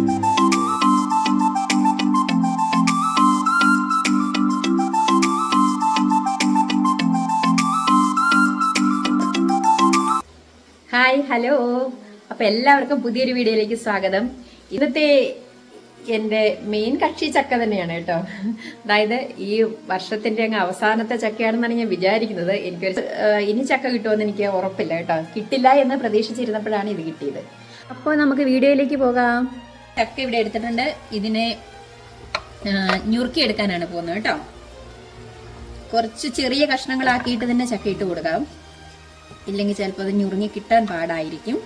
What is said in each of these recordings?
Hi hello. അപ്പൊ എല്ലാവർക്കും പുതിയൊരു വീഡിയോയിലേക്ക് സ്വാഗതം. ഇന്നത്തെ എന്റെ മെയിൻ കക്ഷി ചക്ക തന്നെയാണ് കേട്ടോ. അതായത് ഈ വർഷത്തിന്റെ അങ്ങ് അവസാനത്തെ ചക്കയാണെന്നാണ് ഞാൻ വിചാരിക്കുന്നത്. എനിക്കൊരു ഇനി ചക്ക കിട്ടുമെന്ന് എനിക്ക് ഉറപ്പില്ല കേട്ടോ. കിട്ടില്ല എന്ന് പ്രതീക്ഷിച്ചിരുന്നപ്പോഴാണ് ഇത് കിട്ടിയത്. അപ്പോൾ നമുക്ക് വീഡിയോയിലേക്ക് പോകാം. ചക്ക ഇവിടെ എടുത്തിട്ടുണ്ട്. ഇതിനെ ഞുറുക്കി എടുക്കാനാണ് പോകുന്നത് കേട്ടോ. കുറച്ച് ചെറിയ കഷ്ണങ്ങളാക്കിയിട്ട് തന്നെ ചക്ക ഇട്ട് കൊടുക്കാം. ഇല്ലെങ്കിൽ ചിലപ്പോൾ അത് ഞുറുങ്ങി കിട്ടാൻ പാടായിരിക്കും.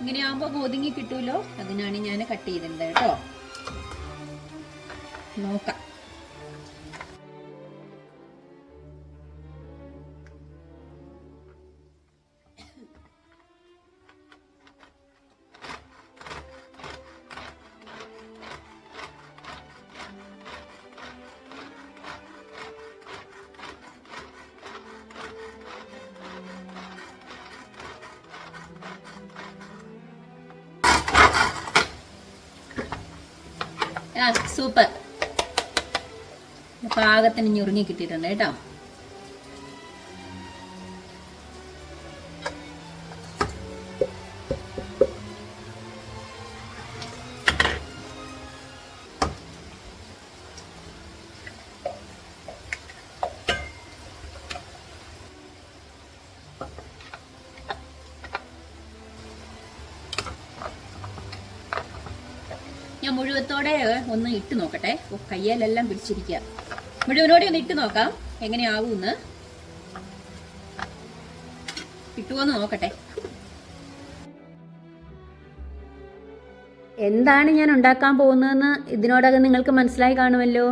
ഇങ്ങനെയാകുമ്പോൾ ഒതുങ്ങി കിട്ടുമല്ലോ അതിനാണ് ഞാൻ കട്ട് ചെയ്തിട്ടുണ്ട് കേട്ടോ. നോക്കാം. സൂപ്പർ. പാകത്തിന് ഞുറുങ്ങി കിട്ടിയിട്ടുണ്ട് കേട്ടോ. ഞാൻ മുഴുവത്തോടെ ഒന്ന് ഇട്ട് നോക്കട്ടെ. ഓ കയ്യാലെല്ലാം പിടിച്ചിരിക്കുക മുഴുവനോടെ ഒന്ന് ഇട്ട് നോക്കാം. എങ്ങനെയാവൂന്ന്? കിട്ടുമോന്ന് നോക്കട്ടെ. എന്താണ് ഞാൻ ഉണ്ടാക്കാൻ പോകുന്നതെന്ന് ഇതിനോടകം നിങ്ങൾക്ക് മനസ്സിലായി കാണുമല്ലോ.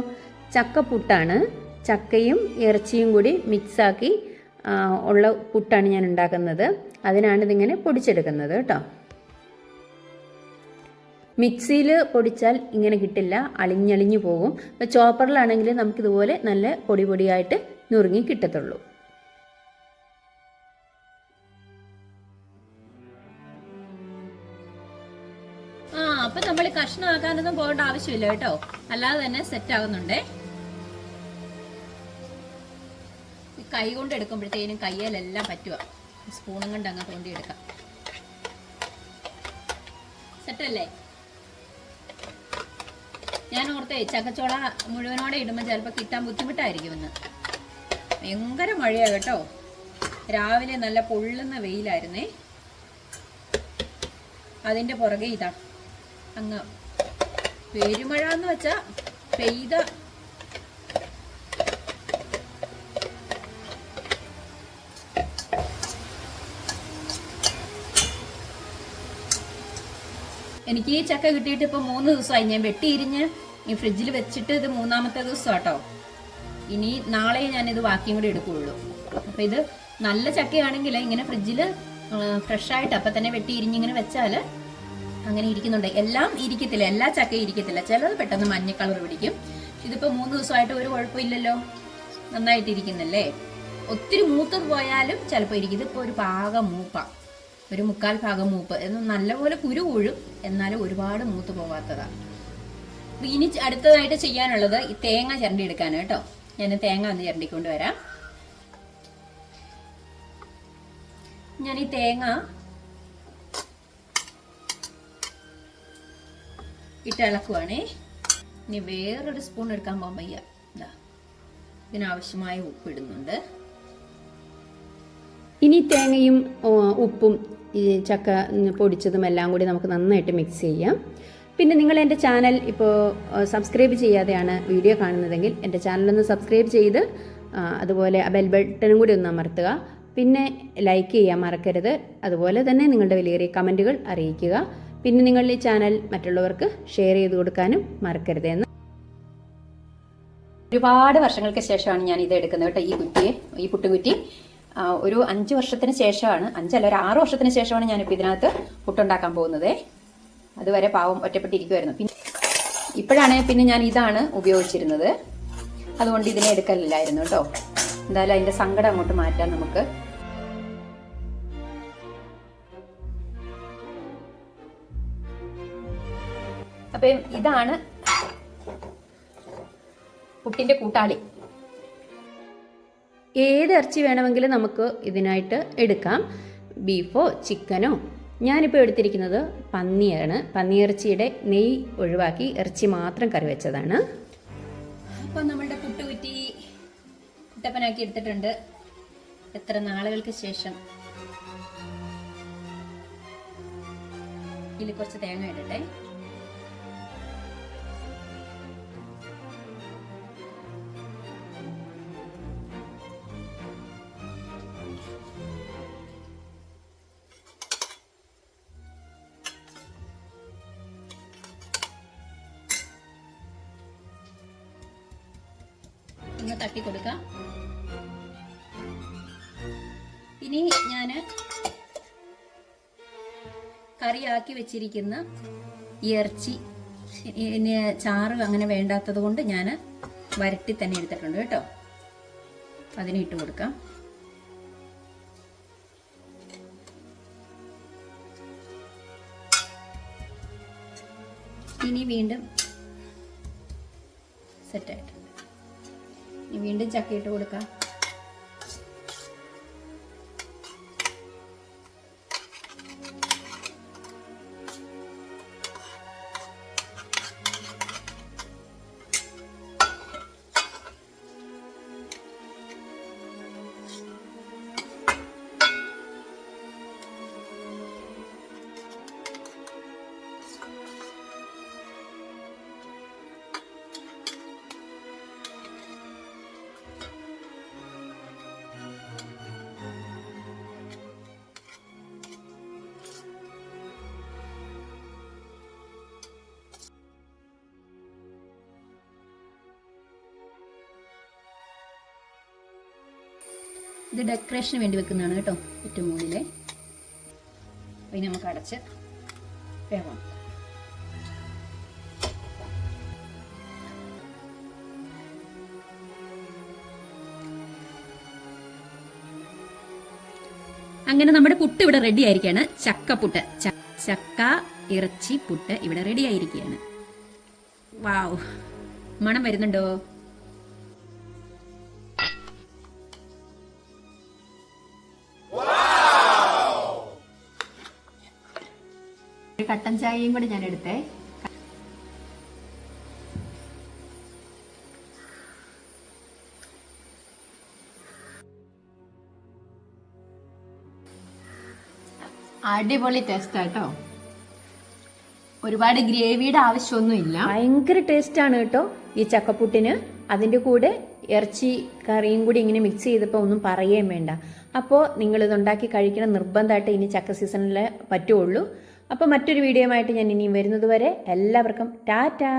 ചക്കപ്പുട്ടാണ്. ചക്കയും ഇറച്ചിയും കൂടി മിക്സാക്കി ഉള്ള പുട്ടാണ് ഞാൻ ഉണ്ടാക്കുന്നത്. അതിനാണ് ഇതിങ്ങനെ പൊടിച്ചെടുക്കുന്നത് കേട്ടോ. മിക്സിയിൽ പൊടിച്ചാൽ ഇങ്ങനെ കിട്ടില്ല അളിഞ്ഞളിഞ്ഞു പോകും. ചോപ്പറിലാണെങ്കിൽ നമുക്കിതുപോലെ നല്ല പൊടി പൊടിയായിട്ട് നുറുങ്ങി കിട്ടത്തുള്ളൂ. ആ അപ്പൊ നമ്മൾ കഷ്ണമാക്കാനൊന്നും പോകേണ്ട ആവശ്യമില്ല കേട്ടോ. അല്ലാതെ തന്നെ സെറ്റ് ആകുന്നുണ്ടേ കൈ കൊണ്ട് എടുക്കുമ്പോഴത്തേനും കയ്യിലെല്ലാം പറ്റുക. സ്പൂണും കൊണ്ട് അങ്ങ് തോണ്ടി എടുക്കാം സെറ്റല്ലേ ഞാൻ ഓർത്തേ ചക്കച്ചോള മുഴുവനോടെ ഇടുമ്പോൾ ചിലപ്പോൾ കിട്ടാൻ ബുദ്ധിമുട്ടായിരിക്കും ഇന്ന്. ഭയങ്കര മഴയാണ് കേട്ടോ. രാവിലെ നല്ല പൊള്ളുന്ന വെയിലായിരുന്നേ. അതിന്റെ പുറകെ ഇതാ അങ്ങ് പെരുമഴ എന്ന് വെച്ചാൽ പെയ്ത എനിക്ക് ഈ ചക്ക കിട്ടിയിട്ട് ഇപ്പൊ മൂന്ന് ദിവസമായി. ഞാൻ വെട്ടിയിരിഞ്ഞ് ഈ ഫ്രിഡ്ജിൽ വെച്ചിട്ട് ഇത് മൂന്നാമത്തെ ദിവസം കേട്ടോ ഇനി നാളെ ഞാൻ ഇത് ബാക്കിയും കൂടി എടുക്കുകയുള്ളൂ അപ്പൊ ഇത് നല്ല ചക്കയാണെങ്കിൽ ഇങ്ങനെ ഫ്രിഡ്ജിൽ ഫ്രഷ് ആയിട്ട് അപ്പൊ തന്നെ വെട്ടിയിരിഞ്ഞ് ഇങ്ങനെ വെച്ചാൽ അങ്ങനെ ഇരിക്കുന്നുണ്ട്. എല്ലാം ഇരിക്കത്തില്ല. എല്ലാ ചക്കയും ഇരിക്കത്തില്ല. ചിലത് പെട്ടെന്ന് മഞ്ഞ കളർ പിടിക്കും. ഇതിപ്പോ മൂന്ന് ദിവസമായിട്ട് ഒരു കുഴപ്പമില്ലല്ലോ. നന്നായിട്ട് ഇരിക്കുന്നല്ലേ ഒത്തിരി മൂത്തത് പോയാലും ചിലപ്പോൾ ഇരിക്കും. ഇതിപ്പോ ഒരു പാകം മൂപ്പ. ഒരു മുക്കാൽ ഭാഗം മൂപ്പ് എന്ന് നല്ലപോലെ കുരു കൊഴും. എന്നാലും ഒരുപാട് മൂത്ത് പോവാത്തതാണ് അപ്പൊ ഇനി അടുത്തതായിട്ട് ചെയ്യാനുള്ളത് ഈ തേങ്ങ ചിരണ്ടി എടുക്കാൻ കേട്ടോ. ഞാൻ തേങ്ങ ഒന്ന് ചിരണ്ടിക്കൊണ്ട് വരാം. ഞാൻ ഈ തേങ്ങ ഇട്ട് ഇളക്കുവാണേ. ഇനി വേറൊരു സ്പൂൺ എടുക്കാൻ പോകാൻ വയ്യ. ഇതാ ഇതിനാവശ്യമായ ഉപ്പ് ഇടുന്നുണ്ട്. ഇനി തേങ്ങയും ഉപ്പും ഈ ചക്ക പൊടിച്ചതും എല്ലാം കൂടി നമുക്ക് നന്നായിട്ട് മിക്സ് ചെയ്യാം. പിന്നെ നിങ്ങൾ എന്റെ ചാനൽ ഇപ്പോൾ സബ്സ്ക്രൈബ് ചെയ്യാതെയാണ് വീഡിയോ കാണുന്നതെങ്കിൽ എന്റെ ചാനലൊന്ന് സബ്സ്ക്രൈബ് ചെയ്ത് അതുപോലെ ആ ബെൽ ബട്ടണും കൂടി ഒന്ന് അമർത്തുക. പിന്നെ ലൈക്ക് ചെയ്യാൻ മറക്കരുത്. അതുപോലെ തന്നെ നിങ്ങളുടെ വിലയേറിയ കമന്റുകൾ അറിയിക്കുക. പിന്നെ നിങ്ങൾ ഈ ചാനൽ മറ്റുള്ളവർക്ക് ഷെയർ ചെയ്ത് കൊടുക്കാനും മറക്കരുത് എന്ന്. ഒരുപാട് വർഷങ്ങൾക്ക് ശേഷമാണ് ഞാൻ ഇത് എടുക്കുന്നത് കേട്ടോ ഈ കുറ്റിയെ ഈ പുട്ടുകുറ്റി. ഒരു അഞ്ച് വർഷത്തിന് ശേഷമാണ് അഞ്ചല്ല ഒരു ആറ് വർഷത്തിന് ശേഷമാണ് ഞാനിപ്പോൾ ഇതിനകത്ത് പുട്ടുണ്ടാക്കാൻ പോകുന്നത്. അതുവരെ പാവം ഒറ്റപ്പെട്ടിരിക്കുമായിരുന്നു പിന്നെ ഇപ്പോഴാണ് പിന്നെ ഞാൻ ഇതാണ് ഉപയോഗിച്ചിരുന്നത്. അതുകൊണ്ട് ഇതിനെ എടുക്കലില്ലായിരുന്നു കേട്ടോ. എന്തായാലും അതിന്റെ സങ്കടം അങ്ങോട്ട് മാറ്റാം നമുക്ക് അപ്പം ഇതാണ് പുട്ടിന്റെ കൂട്ടാളി. ഏത് ഇറച്ചി വേണമെങ്കിലും നമുക്ക് ഇതിനായിട്ട് എടുക്കാം. ബീഫോ ചിക്കനോ. ഞാനിപ്പോൾ എടുത്തിരിക്കുന്നത് പന്നിയാണ് പന്നിയിറച്ചിയുടെ നെയ്യ് ഒഴിവാക്കി ഇറച്ചി മാത്രം കറി വെച്ചതാണ്. അപ്പോൾ നമ്മളുടെ പുട്ടുകുറ്റി കുട്ടപ്പനാക്കി എടുത്തിട്ടുണ്ട്. എത്ര നാളുകൾക്ക് ശേഷം? ഇതിൽ കുറച്ച് തേങ്ങ ഇടട്ടെ. ഒന്ന് തട്ടി കൊടുക്കാം. ഇനി ഞാൻ കറിയാക്കി വെച്ചിരിക്കുന്ന ഇറച്ചി ഇനി ചാറ് അങ്ങനെ വേണ്ടാത്തത് കൊണ്ട് ഞാൻ വരട്ടി തന്നെ എടുത്തിട്ടുണ്ട് കേട്ടോ. അതിന് ഇട്ട് കൊടുക്കാം. ഇനി വീണ്ടും സെറ്റായിട്ടുണ്ട് വീണ്ടും ചക്കയിട്ട് കൊടുക്കാം. ഇത് ഡെക്കറേഷന് വേണ്ടി വെക്കുന്നതാണ് കേട്ടോ ഏറ്റവും മുകളിലെ. ഇനി നമുക്ക് അടച്ച് വേവാം. അങ്ങനെ നമ്മുടെ പുട്ട് ഇവിടെ റെഡി ആയിരിക്കുകയാണ്. ചക്ക പുട്ട് ചക്ക ഇറച്ചി പുട്ട് ഇവിടെ റെഡി ആയിരിക്കുകയാണ്. വാവ് മണം വരുന്നുണ്ടോ? കട്ടൻ ചായയും കൂടി ഞാൻ എടുത്തേ. അടിപൊളി ടേസ്റ്റ് ആട്ടോ ഒരുപാട് ഗ്രേവിയുടെ ആവശ്യമൊന്നുമില്ല. ഭയങ്കര ടേസ്റ്റ് ആണ് കേട്ടോ ഈ ചക്കപ്പുട്ടിന്. അതിന്റെ കൂടെ ഇറച്ചി കറിയും കൂടി ഇങ്ങനെ മിക്സ് ചെയ്തപ്പോൾ ഒന്നും പറയുകയും വേണ്ട. അപ്പോൾ നിങ്ങളിത് ഉണ്ടാക്കി കഴിക്കണം നിർബന്ധമായിട്ട് ഇനി ചക്ക സീസണിൽ പറ്റുള്ളൂ. അപ്പോൾ മറ്റൊരു വീഡിയോ ആയിട്ട് ഞാൻ ഇനിയും വരുന്നത് വരെ എല്ലാവർക്കും ടാറ്റാ.